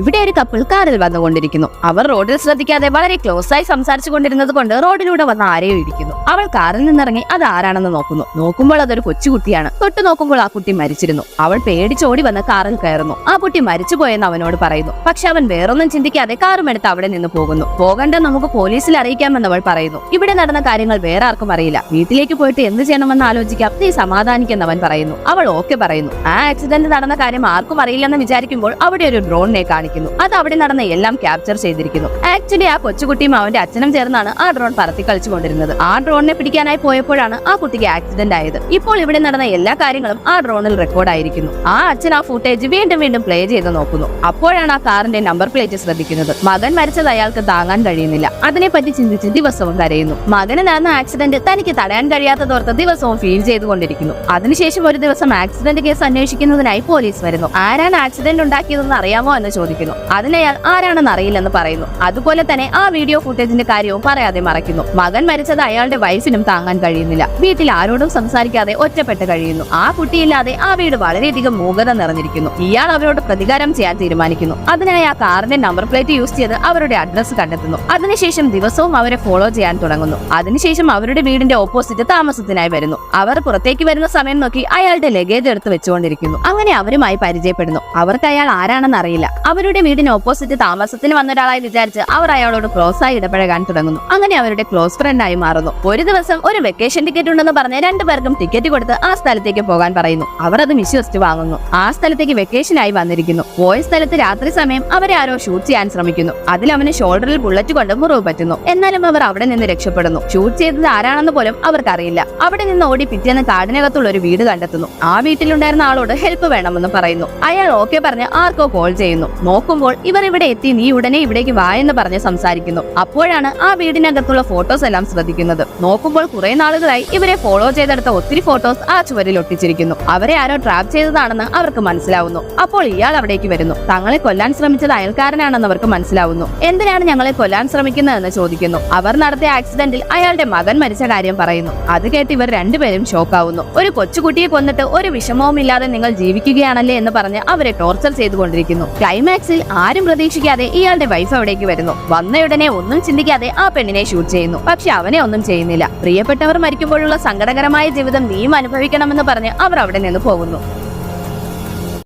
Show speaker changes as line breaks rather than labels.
ഇവിടെ ഒരു കപ്പിൾ കാറിൽ വന്നുകൊണ്ടിരിക്കുന്നു. അവർ റോഡിൽ ശ്രദ്ധിക്കാതെ വളരെ ക്ലോസ് ആയി സംസാരിച്ചു കൊണ്ടിരുന്നത് കൊണ്ട് റോഡിലൂടെ വന്ന ആരെയോ ഇരിക്കുന്നു അവൾ കാറിൽ നിന്നിറങ്ങി അത് ആരാണെന്ന് നോക്കുന്നു. നോക്കുമ്പോൾ അതൊരു കൊച്ചുകുട്ടിയാണ്. തൊട്ട് നോക്കുമ്പോൾ ആ കുട്ടി മരിച്ചിരുന്നു. അവൾ പേടിച്ചോടി വന്ന് കാറിൽ കയറുന്നു. ആ കുട്ടി മരിച്ചുപോയെന്ന് അവനോട് പറയുന്നു. പക്ഷെ അവൻ വേറൊന്നും ചിന്തിക്കാതെ കാറും എടുത്ത് അവിടെ നിന്ന് പോകുന്നു. പോകണ്ട നമുക്ക് പോലീസിൽ അറിയിക്കാമെന്ന് അവൾ പറയുന്നു. ഇവിടെ നടന്ന കാര്യങ്ങൾ വേറെ ആർക്കും അറിയില്ല. വീട്ടിലേക്ക് പോയിട്ട് എന്ത് ചെയ്യണമെന്ന് ആലോചിക്കാം. നീ സമാധാനിക്കുന്ന അവൻ പറയുന്നു. അവൾ ഓക്കെ പറയുന്നു. ആ ആക്സിഡന്റ് നടന്ന കാര്യം ആർക്കും അറിയില്ലെന്ന് വിചാരിക്കുമ്പോൾ അവിടെ ഒരു ഡ്രോണിനെ കാണിക്കുന്നു അത് അവിടെ നടന്ന എല്ലാം ക്യാപ്ചർ ചെയ്തിരിക്കുന്നു. ആക്ച്വലി ആ കൊച്ചുകുട്ടിയും അവന്റെ അച്ഛനും ചേർന്നാണ് ആ ഡ്രോൺ പറത്തി കളിച്ചുകൊണ്ടിരുന്നത്. ആ ഡ്രോണിനെ പിടിക്കാനായി പോയപ്പോഴാണ് ആ കുട്ടിക്ക് ആക്സിഡന്റ് ആയത്. ഇപ്പോൾ ഇവിടെ നടന്ന എല്ലാ കാര്യങ്ങളും ആ ഡ്രോണിൽ റെക്കോർഡ് ആയിരിക്കുന്നു. ആ അച്ഛൻ ആ ഫുട്ടേജ് വീണ്ടും വീണ്ടും പ്ലേ ചെയ്ത് നോക്കുന്നു. അപ്പോഴാണ് ആ കാറിന്റെ നമ്പർ പ്ലേറ്റ് ശ്രദ്ധിക്കുന്നത്. മകൻ മരിച്ചത് അയാൾക്ക് താങ്ങാൻ കഴിയുന്നില്ല. അതിനെപ്പറ്റി ചിന്തിച്ച് ദിവസവും കരയുന്നു. മകന് നടന്ന ആക്സിഡന്റ് തനിക്ക് തടയാൻ കഴിയാത്തതോർത്ത് ദിവസവും ഫീൽ ചെയ്തുകൊണ്ടിരിക്കുന്നു. അതിനുശേഷം ഒരു ദിവസം ആക്സിഡന്റ് കേസ് അന്വേഷിക്കുന്നതിനായി പോലീസ് വരുന്നു. ആരാണ് ആക്സിഡന്റ് ഉണ്ടാക്കിയതെന്ന് അറിയാമോ എന്ന് ചോദിക്കുന്നു അതിനയാൾ ആരാണെന്ന് അറിയില്ലെന്ന് പറയുന്നു. അതുപോലെ തന്നെ ആ വീഡിയോ ഫുട്ടേജിന്റെ കാര്യവും പറയാതെ മറയ്ക്കുന്നു മകൻ മരിച്ചത് അയാളുടെ വയസ്സിനും താങ്ങാൻ കഴിയുന്നില്ല. വീട്ടിൽ ആരോടും സംസാരിക്കാതെ ഒറ്റപ്പെട്ട് കഴിയുന്നു. ആ കുട്ടിയില്ലാതെ ആ വീട് വളരെയധികം മൂകത നിറഞ്ഞിരിക്കുന്നു. ഇയാൾ അവരോട് പ്രതികാരം ചെയ്യാൻ തീരുമാനിക്കുന്നു. അതിനായി ആ കാറിന്റെ നമ്പർ പ്ലേറ്റ് യൂസ് ചെയ്ത് അവരുടെ അഡ്രസ് കണ്ടെത്തുന്നു. അതിനുശേഷം ദിവസവും അവരെ ഫോളോ ചെയ്യാൻ തുടങ്ങുന്നു. അതിനുശേഷം അവരുടെ വീടിന്റെ ഓപ്പോസിറ്റ് താമസത്തിനായി വരുന്നു. അവർ പുറത്തേക്ക് വരുന്ന സമയം നോക്കി അയാളുടെ ലഗേജ് എടുത്ത് വെച്ചുകൊണ്ടിരിക്കുന്നു. അങ്ങനെ അവരുമായി പരിചയപ്പെടുന്നു. അവർക്ക് അയാൾ ആരാണെന്ന് അറിയില്ല. അവരുടെ വീടിന് ഓപ്പോസിറ്റ് താമസത്തിന് വന്ന ഒരാളായി വിചാരിച്ച് അവർ അയാളോട് ക്ലോസ് ആയി ഇടപഴകാൻ തുടങ്ങുന്നു. അങ്ങനെ അവരുടെ ക്ലോസ് ഫ്രണ്ട് ആയി മാറുന്നു. ഒരു ദിവസം ഒരു വെക്കേഷൻ ടിക്കറ്റ് ഉണ്ടെന്ന് പറഞ്ഞ് രണ്ടുപേർക്കും ടിക്കറ്റ് കൊടുത്ത് ആ സ്ഥലത്തേക്ക് പോകാൻ പറയുന്നു. അവർ അത് വിശ്വസിച്ച് വാങ്ങുന്നു. ആ സ്ഥലത്തേക്ക് വെക്കേഷനായി വന്നിരിക്കുന്നു. പോയ സ്ഥലത്ത് രാത്രി സമയം അവരെ ആരോ ഷൂട്ട് ചെയ്യാൻ ശ്രമിക്കുന്നു. അതിൽ അവന് ഷോൾഡറിൽ ബുള്ളറ്റ് കൊണ്ട് മുറിവ് പറ്റുന്നു. എന്നാലും അവർ അവിടെ നിന്ന് രക്ഷപ്പെടുന്നു. ഷൂട്ട് ചെയ്തത് ആരാണെന്ന് പോലും അവർക്കറിയില്ല. അവിടെ നിന്ന് ഓടി പിറ്റേന്ന് കാടിനകത്തുള്ള ഒരു വീട് കണ്ടെത്തുന്നു. ആ വീട്ടിലുണ്ടായിരുന്ന ആളോട് ഹെൽപ്പ് വേണമെന്ന് പറയുന്നു. അയാൾ ഓക്കെ പറഞ്ഞ് ആർക്കോ കോൾ ചെയ്യുന്നു. നോക്കുമ്പോൾ ഇവർ ഇവിടെ എത്തി നീ ഉടനെ ഇവിടേക്ക് വാ എന്ന് പറഞ്ഞ് സംസാരിക്കുന്നു. അപ്പോഴാണ് ആ വീടിനകത്തുള്ള ഫോട്ടോസ് എല്ലാം ശ്രദ്ധിക്കുന്നത്. നോക്കുമ്പോൾ കുറെ നാളുകളായി ഇവരെ ഫോളോ ചെയ്തെടുത്ത ഒത്തിരി ഫോട്ടോസ് ആ ചുവരിൽ ഒട്ടിച്ചിരിക്കുന്നു. അവരെ ആരോ ട്രാപ്പ് ചെയ്തതാണെന്ന് അവർക്ക് മനസ്സിലാവുന്നു. അപ്പോൾ ഇയാൾ അവിടേക്ക് വരുന്നു. തങ്ങളെ കൊല്ലാൻ ശ്രമിച്ചത് അയൽക്കാരനാണെന്ന് അവർക്ക് മനസ്സിലാവുന്നു. എന്തിനാണ് ഞങ്ങളെ കൊല്ലാൻ ശ്രമിക്കുന്നതെന്ന് ചോദിക്കുന്നു. അവർ നടത്തിയ ആക്സിഡന്റിൽ അയാളുടെ മകൻ മരിച്ച കാര്യം പറയുന്നു. അത് കേട്ട് ഇവർ രണ്ടുപേരും ഷോക്കാവുന്നു ഒരു കൊച്ചുകുട്ടിയെ കൊന്നിട്ട് ഒരു വിഷമവും ഇല്ലാതെ നിങ്ങൾ ജീവിക്കുകയാണല്ലേ എന്ന് പറഞ്ഞ് അവരെ ടോർച്ചർ ചെയ്തുകൊണ്ടിരിക്കുന്നു. ക്ലൈമാക്സിൽ ആരും പ്രതീക്ഷിക്കാതെ ഇയാളുടെ വൈഫ് അവിടേക്ക് വരുന്നു. വന്നയുടനെ ഒന്നും ചിന്തിക്കാതെ ആ പെണ്ണിനെ ഷൂട്ട് ചെയ്യുന്നു. പക്ഷെ അവനെ ഒന്നും ചെയ്യുന്നില്ല. പ്രിയപ്പെട്ടവർ മരിക്കുമ്പോഴുള്ള സങ്കടകരമായ ജീവിതം നീയും അനുഭവിക്കണമെന്ന് പറഞ്ഞ് അവർ അവിടെ നിന്ന് പോകുന്നു.